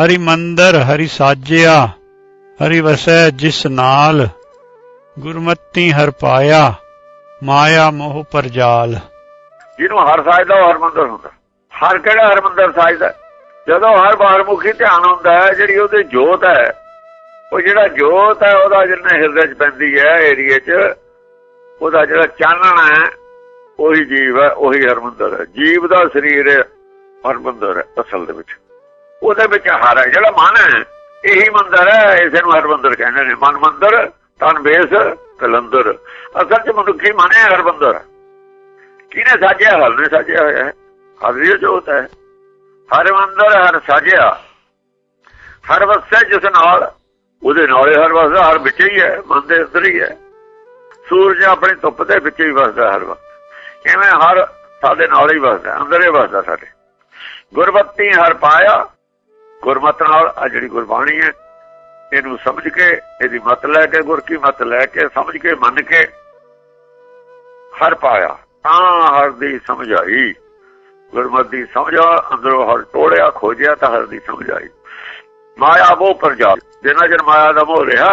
ਹਰੀ ਮੰਦਰ, ਹਰੀ ਸਾਜਿਆ, ਹਰੀ ਵਸੈ ਜਿਸ ਨਾਲ, ਗੁਰਮਤੀ ਹਰ ਪਾਇਆ, ਮਾਇਆ ਮੋਹ ਪਰਜਾਲ ਜਿਹਨੂੰ ਹਰ ਸਾਜਦਾ ਉਹ ਹਰਮੰਦਰ ਹੁੰਦਾ। ਹਰ ਕਿਹੜਾ ਹਰਮੰਦਰ ਸਾਜਦਾ? ਜਦੋਂ ਹਰ ਬਾਹਰਮੁਖੀ ਧਿਆਨ ਹੁੰਦਾ ਹੈ, ਜਿਹੜੀ ਉਹਦੀ ਜੋਤ ਹੈ, ਉਹ ਜਿਹੜਾ ਜੋਤ ਹੈ, ਉਹਦਾ ਜਿੰਨਾ ਹਿਰਦੇ 'ਚ ਪੈਂਦੀ ਹੈ, ਏਰੀਏ 'ਚ, ਉਹਦਾ ਜਿਹੜਾ ਚਾਨਣ ਹੈ, ਉਹੀ ਜੀਵ ਹੈ, ਉਹੀ ਹਰਮੰਦਰ ਹੈ। ਜੀਵ ਦਾ ਸਰੀਰ ਹੈ ਹਰਮੰਦਰ ਹੈ, ਅਸਲ ਦੇ ਵਿੱਚ। ਉਹਦੇ ਵਿੱਚ ਹਰ ਹੈ, ਜਿਹੜਾ ਮਨ ਹੈ, ਇਹੀ ਮੰਦਰ ਹੈ, ਇਸੇ ਨੂੰ ਹਰਮੰਦਰ ਕਹਿੰਦੇ ਨੇ। ਮਨ ਮੰਦਰ, ਤਨ ਬੇਸ ਕਲੰਦਰ। ਅਸਲ 'ਚ ਮਨੁੱਖੀ ਮਨ ਹੈ, ਹਰਮੰਦਰ। ਕਿਹਨੇ ਸਾਜਿਆ? ਹਰ ਨੇ ਸਾਜਿਆ ਹੋਇਆ ਹੈ। ਹਰ ਦੀ ਜੋਤ ਹੈ। ਹਰ ਮੰਦਰ ਹਰ ਸਾਜਿਆ। ਹਰ ਵਸੈ ਜਿਸ ਨਾਲ, ਉਹਦੇ ਨਾਲੇ ਹਰ ਵਸਦਾ, ਹਰ ਵਿੱਚ ਹੀ ਹੈ, ਮਨ ਦੇ ਅੰਦਰ ਹੀ ਹੈ। ਸੂਰਜ ਆਪਣੀ ਧੁੱਪ ਦੇ ਵਿੱਚ ਹੀ ਵਸਦਾ, ਹਰ ਵਕਤ। ਕਿਵੇਂ ਹਰ ਸਾਡੇ ਨਾਲ ਹੀ ਵਸਦਾ, ਅੰਦਰ ਹੀ ਵਸਦਾ ਸਾਡੇ। ਗੁਰਬਤੀ ਹਰ ਪਾਇਆ ਗੁਰਮਤ ਨਾਲ ਆ ਜਿਹੜੀ ਗੁਰਬਾਣੀ ਹੈ, ਇਹਨੂੰ ਸਮਝ ਕੇ, ਇਹਦੀ ਮਤ ਲੈ ਕੇ, ਗੁਰ ਕੀ ਮਤ ਲੈ ਕੇ, ਸਮਝ ਕੇ, ਮੰਨ ਕੇ ਹਰ ਪਾਇਆ, ਤਾਂ ਹਰ ਦੀ ਸਮਝ ਆਈ। ਗੁਰਮਤ ਦੀ ਸਮਝਾ ਅੰਦਰੋਂ ਹਰ ਟੋੜਿਆ ਖੋਜਿਆ, ਤਾਂ ਹਰ ਦੀ ਸਮਝ ਆਈ। ਮਾਇਆ ਉਹ ਪਰਜਾ ਜਿੰਨਾ ਚਿਰ ਮਾਇਆ ਦਾ ਮੋਹ ਰਿਹਾ,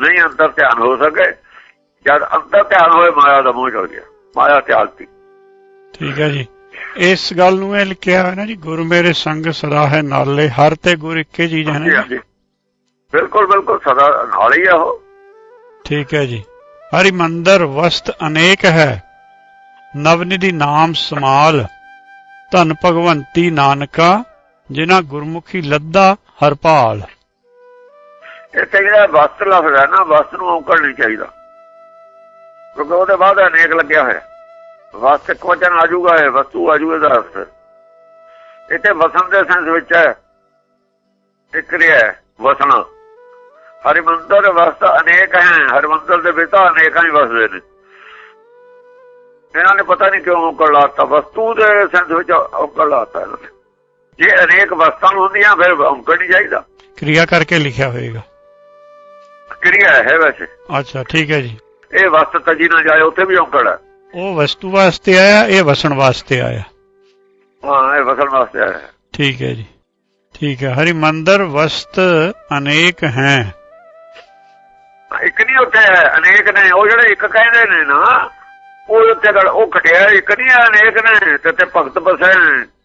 ਨਹੀਂ ਅੰਦਰ ਧਿਆਨ ਹੋ ਸਕੇ। ਜਦ ਅੰਦਰ ਧਿਆਨ ਹੋਏ, ਮਾਇਆ ਦਾ ਮੋਹ ਚੜ ਗਿਆ। ਮਾਇਆ ਤਿਆਗਤੀ ਠੀਕ ਹੈ ਜੀ। ਇਸ ਗੱਲ ਨੂੰ ਇਹ ਲਿਖਿਆ ਹੋਇਆ ਨਾ ਜੀ ਗੁਰ ਮੇਰੇ ਸੰਗ ਸਦਾ ਹੈ ਨਾਲੇ ਹਰ ਤੇ ਗੁਰ ਇੱਕੇ ਚੀਜ਼ ਹੈ ਨਾ ਜੀ? ਬਿਲਕੁਲ ਬਿਲਕੁਲ ਸਦਾ ਨਾਲ ਹੀ ਆ ਉਹ। ਠੀਕ ਹੈ ਜੀ। ਹਰੀ ਮੰਦਰ ਵਸਤ ਅਨੇਕ ਹੈ ਨਵਨਿਧੀ ਨਾਮ ਸਮਾਲ ਧਨ ਭਗਵੰਤੀ ਨਾਨਕਾ ਜਿਨ੍ਹਾਂ ਗੁਰਮੁਖੀ ਲੱਦਾ ਹਰਪਾਲ ਇੱਥੇ ਜਿਹੜਾ ਵਸਤ ਲਫ਼ਜ਼ ਹੈ ਨਾ ਵਸਤ ਨੂੰ ਔਂਕੜ ਨਹੀਂ ਚਾਹੀਦਾ। ਕਿਉਂਕਿ ਉਹਦੇ ਬਾਅਦ ਅਨੇਕ ਲੱਗਿਆ ਹੋਇਆ। ਵਸਤ ਇੱਕ ਵਚਨ ਆ ਜਾਊਗਾ ਇਹ ਵਸਤੂ ਆ ਜਾਊਗਾ ਦਾ ਅਰਥ ਇੱਥੇ ਵਸਣ ਦੇ ਸੈਂਸ ਵਿੱਚ ਹੈ। ਇੱਕ ਰਿਹਾ ਵਸਣਾ। ਹਰਿਮੰਦਰ ਵਸਤ ਅਨੇਕ ਹੈ। ਹਰਿਮੰਦਰ ਦੇ ਵਿੱਚ ਤਾਂ ਅਨੇਕਾਂ ਹੀ ਵਸਦੇ ਨੇ। ਇਹਨਾਂ ਨੇ ਪਤਾ ਨਹੀਂ ਕਿਉਂ ਔਂਕੜ ਲਾਤਾ। ਵਸਤੂ ਦੇ ਸੈਂਸ ਵਿੱਚ ਔਂਕੜ ਲਾਤਾ ਇਹਨਾਂ ਨੇ। ਜੇ ਅਨੇਕ ਵਸਤਾਂ ਹੁੰਦੀਆਂ ਫਿਰ ਔਂਕੜ ਨਹੀਂ ਚਾਹੀਦਾ। ਕਿਰਿਆ ਕਰਕੇ ਲਿਖਿਆ ਹੋਏਗਾ। ਕਿਰਿਆ ਹੈ ਵੈਸੇ। ਅੱਛਾ ਠੀਕ ਹੈ ਜੀ। ਇਹ ਵਸਤ ਤਜੀ ਨਾ ਜਾਏ ਉੱਥੇ ਵੀ ਔਂਕੜ ਹੈ। ਉਹ ਵਸਤੂ ਵਾਸਤੇ ਆਇਆ ਇਹ ਵਸਣ ਵਾਸਤੇ ਆਇਆ? ਹਾਂ ਇਹ ਵਸਣ ਵਾਸਤੇ ਆਇਆ। ਠੀਕ ਹੈ ਜੀ। ਠੀਕ ਹੈ। ਹਰੀ ਮੰਦਰ ਵਸਤ ਅਨੇਕ ਹੈ। ਇੱਕ ਨਹੀਂ ਉੱਥੇ ਹੈ ਅਨੇਕ ਨੇ। ਉਹ ਜਿਹੜੇ ਇੱਕ ਕਹਿੰਦੇ ਨੇ ਨਾ ਉਹ ਉੱਤੇ ਉਹ ਘਟਿਆ ਇੱਕ ਨਹੀਂ ਅਨੇਕ ਨੇ। ਤੇ ਤੇ ਭਗਤ ਬਸੈ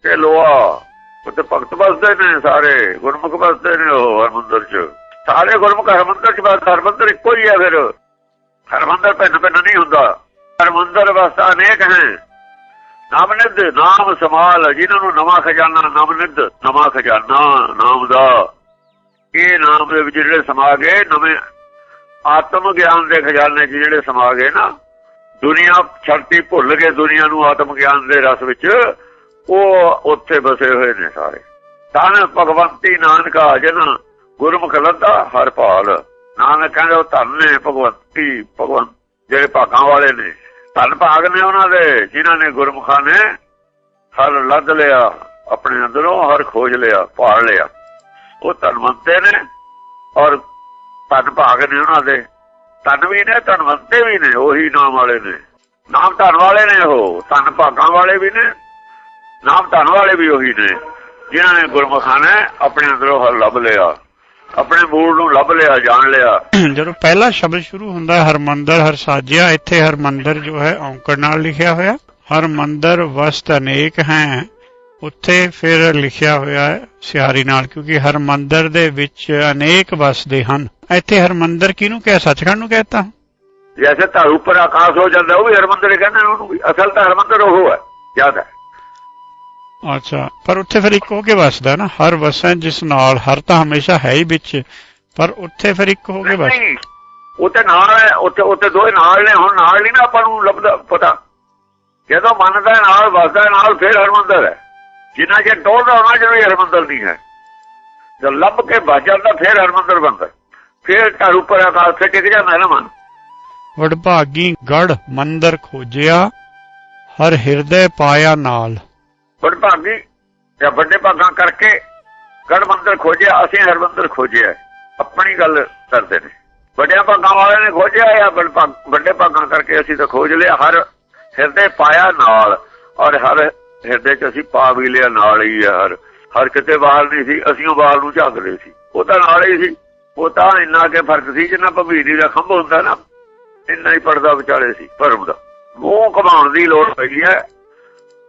ਤੇ ਲੋਆ ਉੱਤੇ ਭਗਤ ਬਸਦੇ ਨੇ ਸਾਰੇ ਗੁਰਮੁਖ ਬਸਦੇ ਨੇ ਉਹ ਹਰਮੰਦਰ ਚ। ਸਾਰੇ ਗੁਰਮੁਖ ਹਰਮੰਦਰ ਚ ਬਸ ਹਰਮੰਦਰ ਇੱਕੋ ਹੀ ਹੈ ਫਿਰ। ਹਰਮੰਦਰ ਭਿੰਨ ਭਿੰਨ ਨਹੀਂ ਹੁੰਦਾ। ਹਰਮੰਦਰ ਵਸਤਾ ਅਨੇਕ ਹੈ। ਨਾਮਨਿਦ ਨਾਮ ਸਮਾਲ ਜਿਨ੍ਹਾਂ ਨੂੰ ਨਵਾਂ ਖਜ਼ਾਨਾ ਨਾਮਨਿਦ ਨਵਾਂ ਖਜ਼ਾਨਾ ਨਾਮ ਦਾ। ਇਹ ਨਾਮ ਦੇ ਵਿੱਚ ਜਿਹੜੇ ਸਮਾ ਗਏ ਨਵੇਂ ਆਤਮ ਗਿਆਨ ਦੇ ਖਜ਼ਾਨੇ 'ਚ ਜਿਹੜੇ ਸਮਾ ਗਏ ਨਾ, ਦੁਨੀਆ ਛੜਤੀ ਭੁੱਲ ਕੇ ਦੁਨੀਆ ਨੂੰ ਆਤਮ ਗਿਆਨ ਦੇ ਰਸ ਵਿੱਚ, ਉਹ ਉੱਥੇ ਬਸੇ ਹੋਏ ਨੇ ਸਾਰੇ। ਧੰਨ ਭਗਵੰਤੀ ਨਾਨਕਾ ਜਨ, ਗੁਰਮੁਖ ਲੱਦਾ ਹਰ ਭਾਲ। ਨਾਨਕ ਕਹਿੰਦੇ ਉਹ ਧੰਨ ਨੇ ਭਗਵੰਤੀ, ਭਗਵੰਤ ਜਿਹੜੇ ਭਾਗਾਂ ਵਾਲੇ ਨੇ। ਧੰਨ ਭਾਗ ਨੇ ਉਹਨਾਂ ਦੇ, ਜਿਨ੍ਹਾਂ ਨੇ ਗੁਰਮੁਖਾਂ ਨੇ ਹਰ ਲੱਦ ਲਿਆ, ਆਪਣੇ ਅੰਦਰੋਂ ਹਰ ਖੋਜ ਲਿਆ, ਭਾਲ ਲਿਆ। ਉਹ ਧਨਵੰਤੇ ਨੇ ਔਰ ਧਨ ਭਾਗ ਨੇ ਉਹਨਾਂ ਦੇ। ਧਨ ਵੀ ਨੇ, ਧਨਵੰਤੇ ਵੀ ਨੇ, ਉਹੀ ਨਾਮ ਵਾਲੇ ਨੇ। ਨਾਮ ਧਨ ਵਾਲੇ ਨੇ ਉਹ, ਧਨ ਭਾਗਾਂ ਵਾਲੇ ਵੀ ਨੇ, ਨਾਮ ਧਨ ਵਾਲੇ ਵੀ ਉਹੀ ਨੇ, ਜਿਨ੍ਹਾਂ ਨੇ ਗੁਰਮੁਖਾਂ ਨੇ ਆਪਣੇ ਅੰਦਰੋਂ ਹਰ ਲੱਭ ਲਿਆ। ਆਪਣੇ ਮੂਲ ਨੂੰ ਲੱਭ ਲਿਆ ਜਾਣ ਲਿਆ। ਜਦੋਂ ਪਹਿਲਾ ਸ਼ਬਦ ਸ਼ੁਰੂ ਹੁੰਦਾ ਹੈ ਹਰਮੰਦਰ ਹਰ ਸਾਜਿਆ ਇੱਥੇ ਹਰਮੰਦਰ ਜੋ ਹੈ ਔਂਕੜ ਨਾਲ ਲਿਖਿਆ ਹੋਇਆ। ਹਰਮੰਦਰ ਵਸਤ ਅਨੇਕ ਹੈ। ਉੱਥੇ ਫਿਰ ਲਿਖਿਆ ਹੋਇਆ ਹੈ ਸਿਹਾਰੀ ਨਾਲ ਕਿਉਂਕਿ ਹਰਮੰਦਰ ਦੇ ਵਿੱਚ ਅਨੇਕ ਵਸਦੇ ਹਨ। ਇੱਥੇ ਹਰਮੰਦਰ ਕਿਹਨੂੰ ਕਹਿ? ਸੱਚਖੰਡ ਨੂੰ ਕਹਿਤਾ ਜੈਸੇ ਧਰ ਉੱਪਰ ਆਕਾਸ਼ ਹੋ ਜਾਂਦਾ ਉਹ ਵੀ ਹਰਮੰਦਰ ਕਹਿੰਦੇ ਉਹਨੂੰ ਅਸਲ ਤਾਂ ਹਰਮੰਦਰ ਉਹ ਹੈ ਯਾਦ ਹੈ। ਅੱਛਾ ਪਰ ਉੱਥੇ ਫਿਰ ਇੱਕ ਹੋ ਕੇ ਵਸਦਾ ਨਾ ਹਰ ਵਸੈ ਜਿਸ ਨਾਲ ਹਰ ਤਾਂ ਹਮੇਸ਼ਾ ਹੈ ਹੀ ਵਿੱਚ ਪਰ ਉੱਥੇ ਫਿਰ ਇੱਕ ਹੋ ਕੇ ਵਸ ਨਹੀਂ ਉੱਥੇ ਨਾਲ ਹੈ ਉੱਥੇ ਉੱਥੇ ਦੋਏ ਨਾਲ ਨੇ ਹੁਣ ਨਾਲ ਨਹੀਂ ਨਾ ਆਪਾਂ ਨੂੰ ਲੱਭਦਾ ਪਤਾ। ਜਦੋਂ ਮੰਨਦਾ ਹੈ ਨਾਲ ਵਸਦਾ ਨਾਲ ਫਿਰ ਹਰਮੰਦਰ ਹੈ। ਜਿੰਨਾ ਜੇ ਟੋਲਦਾ ਉਹਨਾਂ ਵੀ ਹਰਮੰਦਰ ਨਹੀਂ ਹੈ। ਜਦ ਲੱਭ ਕੇ ਵੱਜ ਜਾਂਦਾ ਫਿਰ ਹਰਮੰਦਰ ਬਣਦਾ ਫਿਰ ਘਰ ਉੱਪਰ ਆਕਾਸ਼ ਤੇ ਟਿਕ ਜਾਂਦਾ ਨਾ ਮਨ। ਵਡਭਾਗੀ ਗੜ ਮੰਦਰ ਖੋਜਿਆ ਹਰ ਹਿਰਦੇ ਪਾਇਆ ਨਾਲ। ਬੜ ਭਾਗੀ ਜਾਂ ਵੱਡੇ ਭਾਗਾਂ ਕਰਕੇ ਗੜ ਮੰਦਰ ਖੋਜਿਆ, ਅਸੀਂ ਹਰਮੰਦਰ ਖੋਜਿਆ ਆਪਣੀ ਗੱਲ ਕਰਦੇ ਨੇ। ਵੱਡਿਆਂ ਭਾਗਾਂ ਵਾਲਿਆਂ ਨੇ ਖੋਜਿਆ ਜਾਂ ਵੱਡੇ ਭਾਗਾਂ ਕਰਕੇ ਅਸੀਂ ਤਾਂ ਖੋਜ ਲਿਆ, ਹਰ ਹਿਰਦੇ ਪਾਇਆ ਨਾਲ, ਔਰ ਹਰ ਹਿਰਦੇ ਚ ਅਸੀਂ ਪਾ ਵੀ ਲਿਆ, ਨਾਲ ਹੀ ਹੈ ਹਰ। ਹਰ ਕਿਤੇ ਬਾਹਰ ਨਹੀਂ ਸੀ, ਅਸੀਂ ਉਹ ਬਾਹਰ ਨੂੰ ਝਾਕਦੇ ਸੀ। ਉਹ ਤਾਂ ਨਾਲ ਹੀ ਸੀ। ਉਹ ਤਾਂ ਇੰਨਾ ਕੇ ਫ਼ਰਕ ਸੀ ਜਿੰਨਾ ਭਮੀਰੀ ਦਾ ਖੰਭ ਹੁੰਦਾ ਨਾ। ਇੰਨਾ ਹੀ ਪਰਦਾ ਵਿਚਾਲੇ ਸੀ, ਭਰਮ ਦਾ। ਮੂੰਹ ਘਮਾਉਣ ਦੀ ਲੋੜ ਪਈ ਹੈ,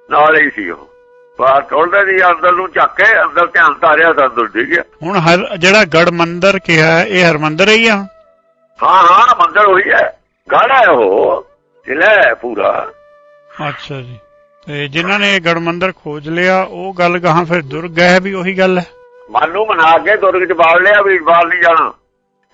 ਨਾਲ ਹੀ ਸੀ ਉਹ। ਬਾਹਰ ਟੋਲਦਾ ਸੀ ਅੰਦਰ ਨੂੰ ਝੱਕ ਕੇ ਅੰਦਰ ਧਿਆਨ ਧਾਰਿਆ ਤਾਂ ਅੰਦਰ ਡਿੱਗ ਗਿਆ। ਹੁਣ ਹਰ ਜਿਹੜਾ ਗੜ ਮੰਦਰ ਕਿਹਾ ਇਹ ਹਰਮੰਦਰ ਹੀ ਆ? ਹਾਂ ਹਾਂ ਮੰਦਰ ਹੋਈ ਹੈ। ਗਾੜਾ ਹੈ ਉਹ ਜ਼ਿਲ੍ਹਾ ਪੂਰਾ। ਅੱਛਾ ਜੀ। ਤੇ ਜਿਨ੍ਹਾਂ ਨੇ ਇਹ ਗੜ ਮੰਦਰ ਖੋਜ ਲਿਆ ਉਹ ਗੱਲ ਗਾਹਾਂ ਫਿਰ ਦੁਰਗ ਹੈ ਵੀ ਉਹੀ ਗੱਲ ਹੈ? ਮਨ ਨੂੰ ਮਨਾ ਕੇ ਦੁਰਗ ਚ ਬਾੜ ਲਿਆ ਵੀ ਬਾਲ ਨਹੀਂ ਜਾਣਾ।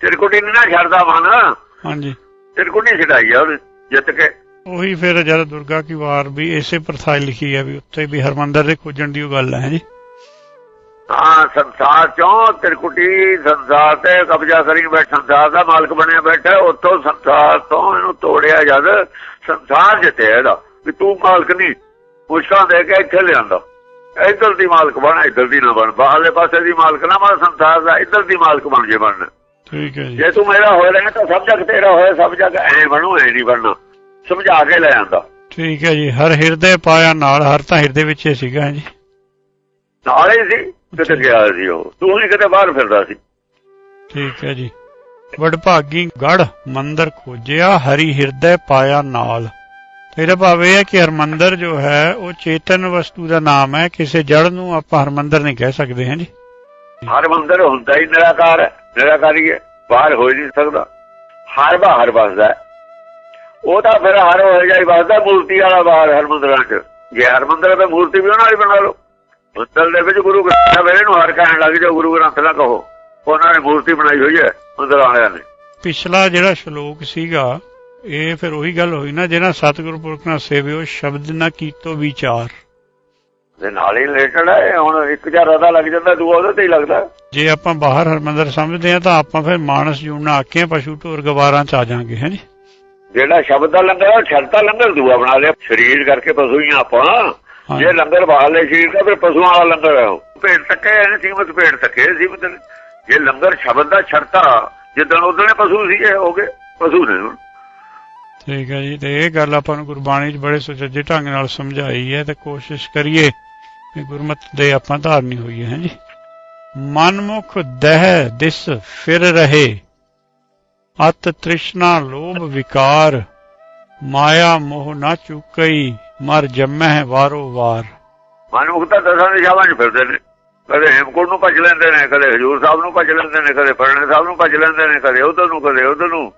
ਤਿਰਕੁਟੀ ਨਹੀਂ ਨਾ ਛੱਡਦਾ ਮਨ। ਹਾਂਜੀ। ਤਿਰਕੁਟੀ ਛਡਾਈ ਆ ਉਹਨੇ ਜਿੱਤ ਕੇ। ਉਹੀ ਫਿਰ ਜਦ ਦੁਰਗਾ ਕੀ ਵਾਰ ਵੀ ਇਸੇ ਪ੍ਰਥਾਈ ਲਿਖੀ ਹੈ ਵੀ ਉੱਤੇ ਵੀ ਹਰਮੰਦਰ ਦੇ ਖੋਜਣ ਦੀ ਉਹ ਗੱਲ ਹੈ ਜੀ? ਹਾਂ ਸੰਸਾਰ ਚੋਂ ਤਿਰਕੁਟੀ ਸੰਸਾਰ ਤੇ ਕਬਜ਼ਾ ਕਰੀ ਬੈਠ ਸੰਸਾਰ ਦਾ ਮਾਲਕ ਬਣਿਆ ਬੈਠਾ ਉੱਥੋਂ ਸੰਸਾਰ ਤੋਂ ਇਹਨੂੰ ਤੋੜਿਆ ਜਦ ਸੰਸਾਰ ਜਿੱਤੇ ਇਹਦਾ ਵੀ ਤੂੰ ਮਾਲਕ ਨਹੀਂ ਪੁੱਛਾਂ ਦੇ ਕੇ ਇੱਥੇ ਲਿਆਂਦਾ। ਇੱਧਰ ਦੀ ਮਾਲਕ ਬਣ ਇੱਧਰ ਦੀ ਨਾ ਬਣ ਬਾਹਰਲੇ ਪਾਸੇ ਦੀ ਮਾਲਕ ਨਾ ਬਣ ਸੰਸਾਰ ਦਾ ਇੱਧਰ ਦੀ ਮਾਲਕ ਬਣ ਜੇ ਬਣ ਠੀਕ ਹੈ ਜੀ। ਜੇ ਤੂੰ ਮੇਰਾ ਹੋਇਆ ਤਾਂ ਸਭ ਜਗ ਤੇਰਾ ਹੋਇਆ ਸਭ ਜਗ ਐ ਬਣੂ ਐ ਨਹੀਂ ਬਣਨਾ। ਸਮਝਾ ਕੇ ਲੈ ਆਂਦਾ। ਠੀਕ ਹੈ ਜੀ ਹਰ ਹਿਰਦੇ ਪਾਇਆ ਨਾਲ ਹਰ ਤਾਂ ਹਿਰਦੇ ਵਿੱਚ ਹੀ ਸੀਗਾ ਜੀ। ਨਾਲ ਹੀ ਸੀ ਕਿਤੇ ਗਿਆ ਸੀ ਉਹ। ਤੂੰ ਹੀ ਕਿਤੇ ਬਾਹਰ ਫਿਰਦਾ ਸੀ। ਠੀਕ ਹੈ ਜੀ। ਵਡਭਾਗੀ ਗੜ ਮੰਦਰ ਖੋਜਿਆ ਹਰੀ ਹਿਰਦੇ ਪਾਇਆ ਨਾਲ। ਤੇਰਾ ਭਾਵ ਇਹ ਹੈ ਕਿ ਹਰਮੰਦਰ ਜੋ ਹੈ ਉਹ ਚੇਤਨ ਵਸਤੂ ਦਾ ਨਾਮ ਹੈ। ਕਿਸੇ ਜੜ ਨੂੰ ਆਪਾਂ ਹਰਮੰਦਰ ਨਹੀਂ ਕਹਿ ਸਕਦੇ ਹਾਂ ਜੀ। ਹਰ ਮੰਦਰ ਹੁੰਦਾ ਹੀ ਨਿਰਾਕਾਰ ਹੈ। ਨਿਰਾਕਾਰੀ ਹੈ। ਬਾਹਰ ਹੋ ਹੀ ਨਹੀਂ ਸਕਦਾ। ਹਰ ਬਾਹਰ ਵਸਦਾ ਹੈ। ਉਹ ਤਾਂ ਫਿਰ ਹਰ ਹੋ ਜਾਈ ਵਸਦਾ ਮੂਰਤੀ ਵਾਲਾ ਬਾਹਰ ਹਰ ਮੰਦਰਾਂ 'ਚ। ਜੇ ਹਰ ਮੰਦਰ ਤੇ ਮੂਰਤੀ ਵੀ ਉਹਨਾਂ ਵਾਲੀ ਬਣਾ ਲਓ। ਮੰਦਰ ਦੇ ਵਿੱਚ ਗੁਰੂ ਗ੍ਰੰਥ ਸਾਹਿਬ ਇਹਨੂੰ ਹਰ ਕਹਿਣ ਲੱਗ ਜਾਓ ਗੁਰੂ ਗ੍ਰੰਥ ਨਾ ਕਹੋ। ਉਹਨਾਂ ਨੇ ਮੂਰਤੀ ਬਣਾਈ ਹੋਈ ਹੈ ਮੰਦਰ ਵਾਲਿਆਂ ਨੇ। ਪਿਛਲਾ ਜਿਹੜਾ ਸ਼ਲੋਕ ਸੀਗਾ ਇਹ ਫਿਰ ਉਹੀ ਗੱਲ ਹੋਈ ਨਾ ਜਿਹਨਾਂ ਸਤਿਗੁਰੂ ਪੁਰਖ ਨਾਲ ਸੇਵਿਓ ਸ਼ਬਦ ਨਾ ਕੀਤੋ ਵਿਚਾਰ। ਦੇ ਨਾਲ ਹੀ ਰਿਲੇਟਡ ਹੈ ਹੁਣ ਇੱਕ ਜਾਂ ਰਦਾ ਲੱਗ ਜਾਂਦਾ ਦੂਆ ਉਹਦੇ ਤੇ ਹੀ ਲੱਗਦਾ। ਜੇ ਆਪਾਂ ਬਾਹਰ ਹਰਮੰਦਰ ਸਮਝਦੇ ਹਾਂ ਤਾਂ ਆਪਾਂ ਫਿਰ ਮਾਨਸ ਜੂਣਾ ਆਕੇ ਪਸ਼ੂ ਢੋਰ ਗਵਾਰਾਂ ਚ ਆ ਜਾਾਂਗੇ ਹੈ ਜੀ ਜਿਹੜਾ ਸ਼ਬਦ ਦਾ ਲੰਗਰ ਹੈ, ਛੜਤਾ ਲੰਗਰ ਦੂਆ ਬਣਾ ਲਿਆ। ਸਰੀਰ ਕਰਕੇ ਪਸ਼ੂ ਹੀ ਆਪਾਂ। ਜੇ ਲੰਗਰ ਬਾਹਰਲੇ ਸਰੀਰ ਦਾ ਫਿਰ ਪਸ਼ੂਆਂ ਵਾਲਾ ਲੰਗਰ ਹੈ ਭੇਡ ਤੱਕੇ ਨੇ ਸੀਮਤ ਭੇਡ ਤੱਕੇ ਸੀਮਤ ਜੇ ਲੰਗਰ ਸ਼ਬਦ ਦਾ ਛੜਤਾ ਜਿੱਦਣ ਉਦੋਂ ਪਸ਼ੂ ਸੀ ਇਹ ਹੋ ਗਏ ਪਸ਼ੂ ਨੇ ਹੁਣ। ਠੀਕ ਹੈ ਜੀ ਤੇ ਇਹ ਗੱਲ ਆਪਾਂ ਨੂੰ ਗੁਰਬਾਣੀ 'ਚ ਬੜੇ ਸੁਚੱਜੇ ਢੰਗ ਨਾਲ ਸਮਝਾਈ ਹੈ ਤੇ ਕੋਸ਼ਿਸ਼ ਕਰੀਏ ਕਿ ਗੁਰਮਤ ਦੇ ਆਪਾਂ ਧਾਰਨੀ ਹੋਈ ਹੈ ਜੀ। ਮਨਮੁਖ ਦਹਿ ਦਿਸ ਫਿਰ ਰਹੇ। ਅਤ ਤ੍ਰਿਸ਼ਨਾ ਲੋਭ ਵਿਕਾਰ, ਮਾਇਆ ਮੋਹ ਨਾ ਚੁਕਈ, ਮਰ ਜੰਮਹਿ ਵਾਰੋ ਵਾਰ। ਮਨੁੱਖ ਤਾਂ ਦਸਾਂ ਦਿਸ਼ਾਵਾਂ 'ਚ ਫਿਰਦੇ ਨੇ। ਕਦੇ ਹੇਮਕੁੰਟ ਨੂੰ ਭੱਜ ਲੈਂਦੇ ਨੇ, ਕਦੇ ਹਜੂਰ ਸਾਹਿਬ ਨੂੰ ਭੱਜ ਲੈਂਦੇ ਨੇ, ਕਦੇ ਫਰਣੇ ਸਾਹਿਬ ਨੂੰ ਭੱਜ ਲੈਂਦੇ ਨੇ, ਕਦੇ ਉਧਰ ਨੂੰ, ਕਦੇ ਉਧਰ ਨੂੰ।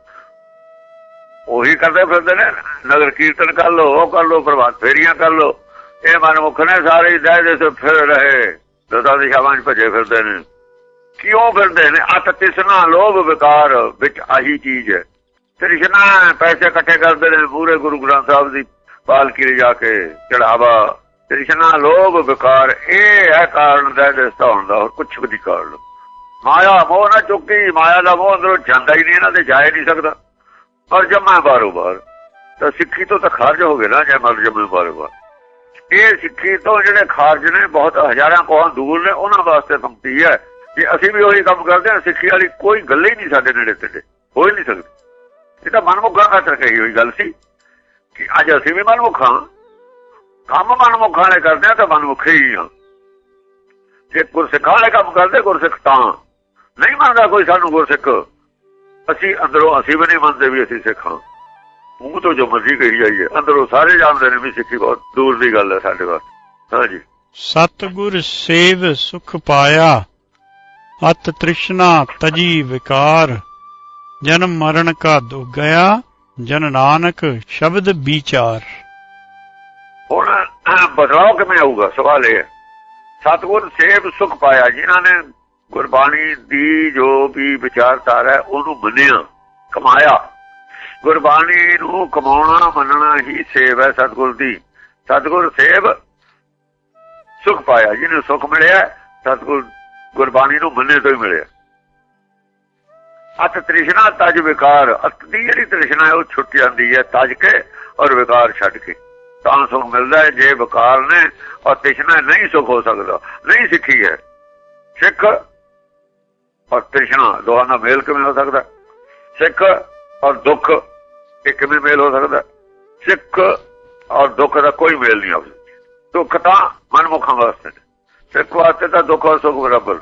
ਉਹੀ ਕਰਦੇ ਫਿਰਦੇ ਨੇ, ਨਗਰ ਕੀਰਤਨ ਕਰ ਲੋ ਉਹ ਕਰ ਲੋ ਪ੍ਰਭਾਤ ਫੇਰੀਆਂ ਕਰ ਲੋ ਇਹ ਮਨਮੁਖ ਨੇ ਸਾਰੇ ਦਹਿ ਦੇ ਫਿਰ ਰਹੇ। ਦਸਾਂ ਦਿਸ਼ਾਵਾਂ 'ਚ ਭੱਜੇ ਫਿਰਦੇ ਨੇ। ਕਿਉਂ ਫਿਰਦੇ ਨੇ? ਅਤ ਤਿਸਨਾ ਲੋਭ ਵਿਕਾਰ ਵਿੱਚ ਆਹੀ ਚੀਜ਼ ਹੈ। ਤ੍ਰਿਸ਼ਨਾ ਪੈਸੇ ਇਕੱਠੇ ਕਰਦੇ ਨੇ ਪੂਰੇ ਗੁਰੂ ਗ੍ਰੰਥ ਸਾਹਿਬ ਦੀ ਪਾਲਕੀ ਲੈ ਜਾ ਕੇ ਚੜਾਵਾ ਤ੍ਰਿਸ਼ਨਾ ਲੋਭ ਵਿਕਾਰ, ਇਹ ਹੈ ਕਾਰਨ ਦਾ ਦਸਤਾ ਹੁੰਦਾ ਹੋਰ ਕੁਛ ਵੀ ਨਹੀਂ ਕਾਰਨ। ਮਾਇਆ ਮੋਹ ਨਾ ਚੁੱਕੀ, ਮਾਇਆ ਦਾ ਮੋਹ ਅੰਦਰੋਂ ਜਾਂਦਾ ਹੀ ਨਹੀਂ, ਇਹਨਾਂ ਦੇ ਜਾਏ ਨਹੀਂ ਸਕਦਾ। ਪਰ ਜਮਾ ਬਾਰੋ ਬਾਰ ਤਾਂ ਸਿੱਖੀ ਤੋਂ ਤਾਂ ਖਾਰਜ ਹੋ ਗਏ ਨਾ, ਜੇ ਮਰ ਜਮੇ ਬਾਰੋ ਬਾਰ ਇਹ ਸਿੱਖੀ ਤੋਂ ਜਿਹੜੇ ਖਾਰਜ ਨੇ, ਬਹੁਤ ਹਜ਼ਾਰਾਂ ਕੋਹਾਂ ਦੂਰ ਨੇ, ਉਹਨਾਂ ਵਾਸਤੇ ਪੰਕਤੀ ਹੈ। ਜੇ ਅਸੀਂ ਵੀ ਉਹੀ ਕੰਮ ਕਰਦੇ ਹਾਂ, ਸਿੱਖੀ ਵਾਲੀ ਕੋਈ ਗੱਲ ਹੀ ਨਹੀਂ ਸਾਡੇ ਨੇੜੇ ਤੇੜੇ, ਹੋ ਹੀ ਨਹੀਂ ਸਕਦੀ। ਇਹ ਤਾਂ ਮਨਮੁਖਾਂ ਖਾਤਰ ਕਹੀ ਹੋਈ ਗੱਲ ਸੀ ਕਿ ਅੱਜ ਅਸੀਂ ਵੀ ਮਨਮੁਖਾਂ ਕੰਮ ਮਨਮੁਖਾਂ ਵਾਲੇ ਕਰਦੇ ਆ ਤਾਂ ਮਨਮੁਖੇ ਹੀ ਆ ਜੇ ਗੁਰਸਿੱਖਾਂ ਵਾਲੇ ਕੰਮ ਕਰਦੇ, ਗੁਰਸਿੱਖ ਤਾਂ। ਨਹੀਂ ਮੰਨਦਾ ਕੋਈ ਸਾਨੂੰ ਗੁਰਸਿੱਖ। ਅਸੀਂ ਅੰਦਰੋਂ ਅਸੀਂ ਵੀ ਨਹੀਂ ਮੰਨਦੇ ਵੀ ਅਸੀਂ ਸਿੱਖਾਂ ਮੂੰਹ ਤੋਂ ਜੋ ਮਰਜ਼ੀ ਕਹੀ ਜਾਈਏ, ਅੰਦਰੋਂ ਸਾਰੇ ਜਾਣਦੇ ਨੇ ਵੀ ਸਿੱਖੀ ਬਹੁਤ ਦੂਰ ਦੀ ਗੱਲ ਹੈ ਸਾਡੇ ਵਾਸਤੇ। ਹਾਂਜੀ ਸਤਿਗੁਰ ਸੇਵ ਸੁਖ ਪਾਇਆ। ਅਤ ਤ੍ਰਿਸ਼ਨਾ ਤਜੀ ਵਿਕਾਰ ਜਨਮ ਮਰਨ ਕਾ ਦੁਖ ਗਿਆ ਜਨ ਨਾਨਕ ਸ਼ਬਦ ਵਿਚਾਰ। ਹੁਣ ਬਦਲਾਅ ਕਿਵੇਂ ਆਊਗਾ? ਸਵਾਲ ਇਹ ਸਤਗੁਰ ਸੇਵ ਸੁਖ ਪਾਇਆ, ਜਿਨ੍ਹਾਂ ਨੇ ਗੁਰਬਾਣੀ ਦੀ ਜੋ ਵੀ ਵਿਚਾਰਧਾਰਾ ਹੈ, ਉਹਨੂੰ ਮੰਨਿਆ, ਕਮਾਇਆ। ਗੁਰਬਾਣੀ ਨੂੰ ਕਮਾਉਣਾ, ਮੰਨਣਾ ਹੀ ਸੇਵ ਹੈ ਸਤਗੁਰ ਦੀ। ਸਤਗੁਰ ਸੇਵ ਸੁਖ ਪਾਇਆ, ਜਿਹਨੂੰ ਸੁਖ ਮਿਲਿਆ, ਸਤਗੁਰ ਗੁਰਬਾਣੀ ਨੂੰ ਮੰਨੇ ਤੋਂ ਹੀ ਮਿਲਿਆ। ਅਤ ਤ੍ਰਿਸ਼ਨਾ ਤਜ ਵਿਕਾਰ। ਅਤ ਦੀ ਜਿਹੜੀ ਤ੍ਰਿਸ਼ਨਾ ਹੈ ਉਹ ਛੁੱਟ ਜਾਂਦੀ ਹੈ ਤਜ ਕੇ ਔਰ ਵਿਕਾਰ ਛੱਡ ਕੇ। ਤਾਂ ਸੁਖ ਮਿਲਦਾ ਹੈ ਜੇ ਵਿਕਾਰ ਨੇ ਔਰ ਤ੍ਰਿਸ਼ਨਾ ਨਹੀਂ ਸੁਖ ਹੋ ਸਕਦਾ, ਨਹੀਂ ਸਿੱਖੀ ਹੈ। ਸਿੱਖ ਔਰ ਤ੍ਰਿਸ਼ਨਾ ਦੋਹਾਂ ਦਾ ਮੇਲ ਕਿਵੇਂ ਹੋ ਸਕਦਾ? ਸਿੱਖ ਔਰ ਦੁੱਖ, ਇਹ ਕਿਵੇਂ ਮੇਲ ਹੋ ਸਕਦਾ? ਸਿੱਖ ਔਰ ਦੁੱਖ ਦਾ ਕੋਈ ਮੇਲ ਨਹੀਂ ਹੋ ਸਕਦਾ। ਦੁੱਖ ਤਾਂ ਮਨਮੁਖਾਂ ਵਾਸਤੇ ਨੇ। ਸਿੱਖ ਵਾਸਤੇ ਤਾਂ ਦੁੱਖ ਔਰ ਸੁੱਖ ਬਰਾਬਰ।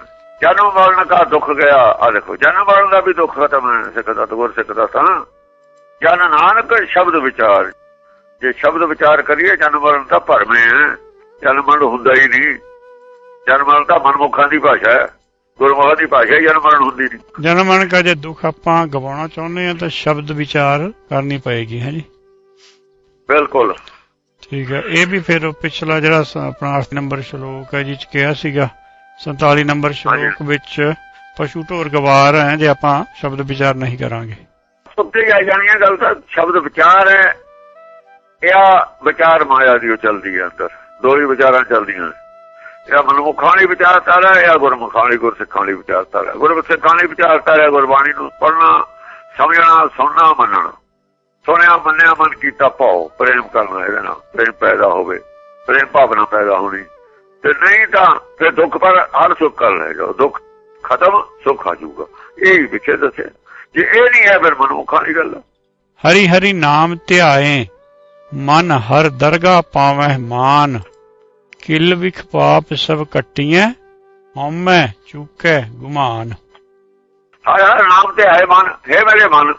ਜਨਮ ਮਰਨ ਦਾ ਦੁੱਖ ਗਿਆ ਆ ਦੇਖੋ ਜਨਮ ਮਰਨ ਦਾ ਵੀ ਦੁੱਖ ਖਤਮ ਹੈ ਸਿੱਖ ਦਾ ਗੁਰ ਸਿੱਖ ਦਾ ਤਾਂ। ਜਨ ਨਾਨਕ ਸ਼ਬਦ ਵਿਚਾਰ। ਜੇ ਸ਼ਬਦ ਵਿਚਾਰ ਕਰੀਏ ਜਨਮ ਮਰਨ ਤਾਂ ਭਰਮੇ ਹੈ। ਜਨਮ ਮਰਨ ਹੁੰਦਾ ਹੀ ਨਹੀਂ। ਜਨਮ ਮਰਨ ਤਾਂ ਮਨਮੁਖਾਂ ਦੀ ਭਾਸ਼ਾ ਹੈ। ਗੁਰਮੁਖਾਂ ਦੀ ਭਾਸ਼ਾ ਹੀ ਜਨਮ ਮਰਨ ਹੁੰਦੀ ਨਹੀਂ। ਜਨਮ ਮਰਨ ਕਾ ਜੇ ਦੁੱਖ ਆਪਾਂ ਗਵਾਉਣਾ ਚਾਹੁੰਦੇ ਹਾਂ ਤਾਂ ਸ਼ਬਦ ਵਿਚਾਰ ਕਰਨੀ ਪਏਗੀ ਹੈ ਜੀ। ਬਿਲਕੁਲ। ਠੀਕ ਹੈ। ਇਹ ਵੀ ਫਿਰ ਪਿਛਲਾ ਜਿਹੜਾ ਆਪਣਾ 8 ਨੰਬਰ ਸ਼ਲੋਕ ਹੈ ਚ ਕਿਹਾ ਸੀਗਾ। 47 ਨੰਬਰ ਸ਼ਲੋਕ ਵਿੱਚ ਪਸ਼ੂ ਢੋਰ ਗਵਾਰ ਹੈ ਜੇ ਆਪਾਂ ਸ਼ਬਦ ਵਿਚਾਰ ਨਹੀਂ ਕਰਾਂਗੇ। ਉੱਤੇ ਆ ਜਾਣੀਆਂ ਗੱਲ ਤਾਂ ਸ਼ਬਦ ਵਿਚਾਰ ਹੈ। ਇਹ ਵਿਚਾਰ ਮਾਇਆ ਦੀ ਉਹ ਚੱਲਦੀ ਹੈ ਅੰਦਰ। ਦੋ ਹੀ ਵਿਚਾਰਾਂ ਚੱਲਦੀਆਂ ਇਹ ਮਨਮੁਖਾਂ ਦੀ ਵਿਚਾਰਧਾਰਾ ਹੈ ਇਹ ਗੁਰਮੁਖਾਂ ਦੀ ਗੁਰਸਿੱਖਾਂ ਦੀ ਵਿਚਾਰਧਾਰਾ ਗੁਰਸਿੱਖਾਂ ਦੀ ਵਿਚਾਰਧਾਰਾ ਹੈ ਗੁਰਬਾਣੀ ਨੂੰ ਪੜ੍ਹਨਾ ਸਮਝਣਾ ਸੁਣਨਾ ਮੰਨਣਾ। ਸੁਣਿਆ ਮੰਨਿਆ ਮਨ ਕੀਤਾ ਭਾਉ ਪ੍ਰੇਮ ਕਰਨਾ ਇਹਦੇ ਨਾਲ ਪ੍ਰੇਮ ਪੈਦਾ ਹੋਵੇ ਪ੍ਰੇਮ ਭਾਵਨਾ ਪੈਦਾ ਹੋਣੀ। ਤੇ ਨਹੀਂ ਤਾਂ ਫਿਰ ਦੁੱਖ ਪਰ ਹਰ ਸੁੱਖ ਕਰ ਲੈ ਜਾਓ ਦੁੱਖ ਖਤਮ ਸੁੱਖ ਆ ਜਾਊਗਾ। ਇਹ ਹੀ ਵਿਖੇ ਦੱਸਿਆ। ਜੇ ਇਹ ਨਹੀਂ ਹੈ ਫਿਰ ਮਨੁੱਖਾਂ ਦੀ ਗੱਲ। ਹੈ। ਹਰੀ ਹਰੀ ਨਾਮ ਧਿਆਏ ਮਨ ਹਰ ਦਰਗਾ ਪਾਵਹਿ ਮਾਨ। ਕਿਲ ਵਿਖ ਪਾਪ ਸਭ ਕੱਟੀਐ ਹਉਮੈ ਚੂਕੈ ਗੁਮਾਨ। ਹਰ ਹਰ ਨਾਮ ਤੇ ਆਏ ਮਨ ਹੈ ਮੇਰੇ ਮਨ।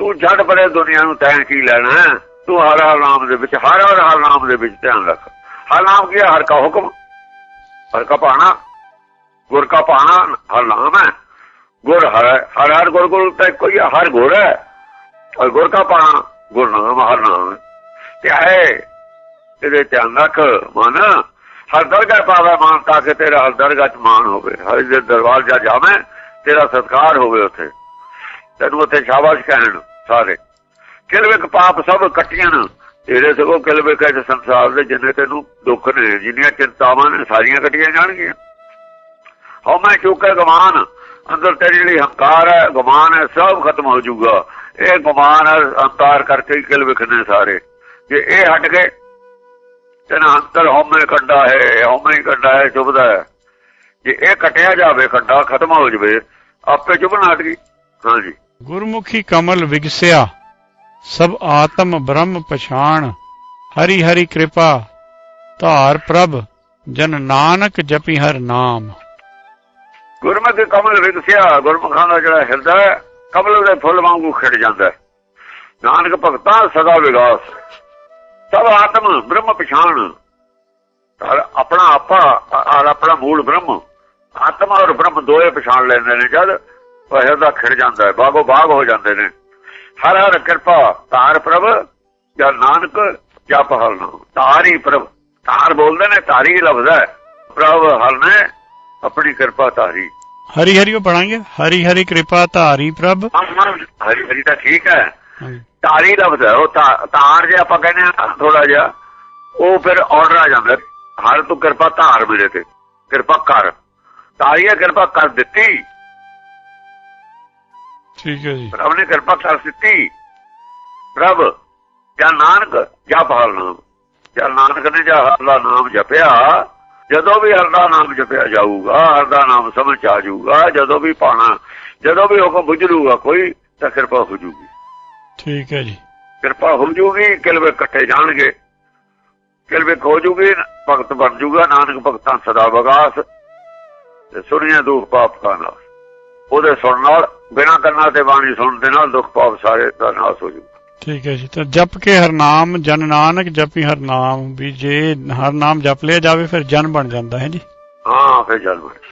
ਤੂੰ ਛੱਡ ਪਰੇ ਦੁਨੀਆ ਨੂੰ ਤੈਨ ਕੀ ਲੈਣਾ ਤੂੰ ਹਰ ਹਰ ਨਾਮ ਦੇ ਵਿੱਚ, ਹਰ ਹਰ ਹਰ ਨਾਮ ਦੇ ਵਿੱਚ ਧਿਆਨ ਰੱਖ। ਹਰ ਨਾਮ ਕੀ ਹੈ? ਹਰ ਕਾ ਹੁਕਮ। ਹਰ ਕਾ ਪਾਣਾ ਗੁਰ ਕਾ ਪਾਣਾ ਹਰ ਨਾਮ ਹੈ। ਗੁਰ ਹਰ ਹਰ ਹਰ ਗੁਰ ਗੁਰ ਤੇ ਕੋਈ ਹਰ ਗੁਰ ਹੈ। ਔਰ ਗੁਰ ਕਾ ਪਾਣਾ ਗੁਰ ਨਾਮ ਹਰ ਨਾਮ ਤੇ ਹੈ ਇਹਦੇ ਧਿਆਨ ਰੱਖ, ਮਨ। ਹਰ ਦਰਗਾਹ ਪਾਵੇ ਮਾਨ ਤਾਂ ਕਿ ਤੇਰਾ ਹਰ ਦਰਗਾਹ ਚ ਮਾਨ ਹੋਵੇ। ਹਰ ਦੇ ਦਰਬਾਰ ਜਾ ਜਾਵੇਂ, ਤੇਰਾ ਸਤਕਾਰ ਹੋਵੇ ਉੱਥੇ। ਤੈਨੂੰ ਉੱਥੇ ਸ਼ਾਬਾਸ਼ ਕਹਿਣ ਸਾਰੇ। ਕਿਲਵੇਕ ਪਾਪ ਸਭ ਕੱਟੀਆਂ ਨੇ। ਤੇਰੇ ਸਗੋਂ ਕਿਲਵੇਕ ਇਸ ਸੰਸਾਰ ਦੇ ਜਿੰਨੇ ਤੈਨੂੰ ਦੁੱਖ ਨੇ, ਜਿੰਨੀਆਂ ਚਿੰਤਾਵਾਂ ਨੇ, ਸਾਰੀਆਂ ਕੱਟੀਆਂ ਜਾਣਗੀਆਂ। ਹਉ ਮੈਂ ਚੁੱਕੇ ਗਮਾਨ ਅੰਦਰ ਤੇਰੀ ਜਿਹੜੀ ਹੰਕਾਰ ਹੈ ਗਮਾਨ ਹੈ, ਸਭ ਖਤਮ ਹੋ ਜਾਊਗਾ। ਇਹ ਗਮਾਨ ਹੰਕਾਰ ਕਰਕੇ ਹੀ ਕਿਲਵੇਕ ਨੇ ਸਾਰੇ। ਜੇ ਇਹ ਹਟ ਗਏ ਤੇਨਾ ਅੰਦਰ ਹਉਮੈ ਕੱਢਾ ਹੈ ਹਉਮੈ ਹੀ ਕੱਢਾ ਹੈ ਚੁਬਦਾ ਹੈ। ਜੇ ਇਹ ਕਟਿਆ ਜਾਵੇ ਕੱਢਾ ਖਤਮ ਹੋ ਜਾਵੇ, ਆਪੇ ਚੁਬਣਾ ਹਟ ਗਈ। ਹਾਂਜੀ। ਗੁਰਮੁਖੀ ਕਮਲ ਵਿਗਸਿਆ, ਸਭ ਆਤਮ ਬ੍ਰਹਮ ਪਛਾਣ, ਹਰੀ ਹਰੀ ਕਿਰਪਾ, ਧਾਰ ਪ੍ਰਭ, ਜਨ ਨਾਨਕ ਜਪੀ ਹਰ ਨਾਮ। ਗੁਰਮੁਖ ਕਮਲ ਵਿਗਸਿਆ, ਗੁਰਮੁਖਾਂ ਦਾ ਜਿਹੜਾ ਹਿਰਦਾ ਹੈ, ਕਮਲ ਦੇ ਫੁੱਲ ਵਾਂਗੂ ਖਿੜ ਜਾਂਦਾ ਨਾਨਕ ਭਗਤਾ ਸਦਾ ਵਿਗਾਸ। ਸਭ ਆਤਮ ਬ੍ਰਹਮ ਪਛਾਣ। ਆਪਣਾ ਆਪਾ ਆਪਣਾ ਮੂਲ ਬ੍ਰਹਮ, ਆਤਮਾ ਔਰ ਬ੍ਰਹਮ ਦੋਏ ਪਛਾਣ ਲੈਂਦੇ ਨੇ ਜਦ ਉਹ ਹਿਰਦਾ ਖਿੜ ਜਾਂਦਾ ਹੈ ਬਾਗੋ ਬਾਗ ਹੋ ਜਾਂਦੇ ਨੇ। ਹਰ ਹਰ ਕਿਰਪਾ ਤਾਰ ਪ੍ਰਭ ਜਾਂ ਨਾਨਕ ਜਪ ਹਰ ਨਾਮ। ਤਾਰੀ ਪ੍ਰਭ ਤਾਰ ਬੋਲਦੇ ਨੇ ਤਾਰੀ ਲਫ਼ਜ਼ ਹੈ। ਪ੍ਰਭ ਹਰ ਨੇ ਆਪਣੀ ਕਿਰਪਾ ਤਾਰੀ ਹਰੀ ਹਰੀ ਉਹ ਪੜਾਂਗੇ? ਹਰੀ ਹਰੀ ਕਿਰਪਾ ਧਾਰੀ ਪ੍ਰਭ। ਹਰੀ ਹਰੀ ਤਾਂ ਠੀਕ ਹੈ। ਤਾਰੀ ਲਫ਼ਜ਼ ਹੈ ਉਹ ਤਾਰ ਜੇ ਆਪਾਂ ਕਹਿੰਦੇ ਆ ਥੋੜਾ ਜਿਹਾ ਉਹ ਫਿਰ ਆਰਡਰ ਆ ਜਾਂਦਾ ਹਰ ਤੂੰ ਕਿਰਪਾ ਧਾਰ ਮੇਰੇ ਤੇ ਕਿਰਪਾ ਕਰ। ਤਾਰੀ ਹੈ ਕਿਰਪਾ ਕਰ ਦਿੱਤੀ। ਠੀਕ ਹੈ ਜੀ। ਰੱਬ ਨੇ ਕਿਰਪਾ ਕਰ ਦਿੱਤੀ। ਰੱਬ ਜਾਂ ਨਾਨਕ ਜਪ ਹਰ ਨਾਮ। ਜਾਂ ਨਾਨਕ ਨੇ ਜਾਂ ਹਰ ਦਾ ਨਾਮ ਜਪਿਆ ਜਦੋਂ ਵੀ ਹਰ ਦਾ ਨਾਮ ਜਪਿਆ ਜਾਊਗਾ ਹਰ ਦਾ ਨਾਮ ਸਮਝ ਆ ਜਾਊਗਾ ਜਦੋਂ ਵੀ ਪਾਣਾ ਜਦੋਂ ਵੀ ਹੁਕਮ ਬੁਝਲੂਗਾ ਕੋਈ ਤਾਂ ਕਿਰਪਾ ਹੋ ਜੂਗੀ। ਠੀਕ ਹੈ ਜੀ। ਕਿਰਪਾ ਹੋ ਜੂਗੀ ਕਿਲਵੇ ਇਕੱਠੇ ਜਾਣਗੇ। ਕਿਲਵੇ ਹੋ ਜੂਗੀ ਭਗਤ ਬਣ ਜੂਗਾ ਨਾਨਕ ਭਗਤਾਂ ਸਦਾ ਬਗਾਸ ਤੇ ਸੁਣੀਆਂ ਦੁੱਖ ਪਾਪ ਨਾਸ ਉਹਦੇ ਸੁਣਨ ਨਾਲ ਬਿਨਾਂ ਕੰਨਾਂ ਤੇ ਬਾਣੀ ਸੁਣਨ ਦੇ ਨਾਲ ਦੁੱਖ ਪਾਪ ਸਾਰੇ ਦਾ ਨਾਸ ਹੋ ਜੂਗਾ ਠੀਕ ਹੈ ਜੀ ਤਾਂ ਜਪ ਕੇ ਹਰ ਨਾਮ ਜਨ ਨਾਨਕ ਜਪੀ ਹਰ ਨਾਮ ਵੀ ਜੇ ਹਰ ਨਾਮ ਜਪ ਲਿਆ ਜਾਵੇ ਫਿਰ ਜਨ ਬਣ ਜਾਂਦਾ ਹੈ ਜੀ। ਹਾਂ ਫਿਰ ਜਨਮ ਹੈ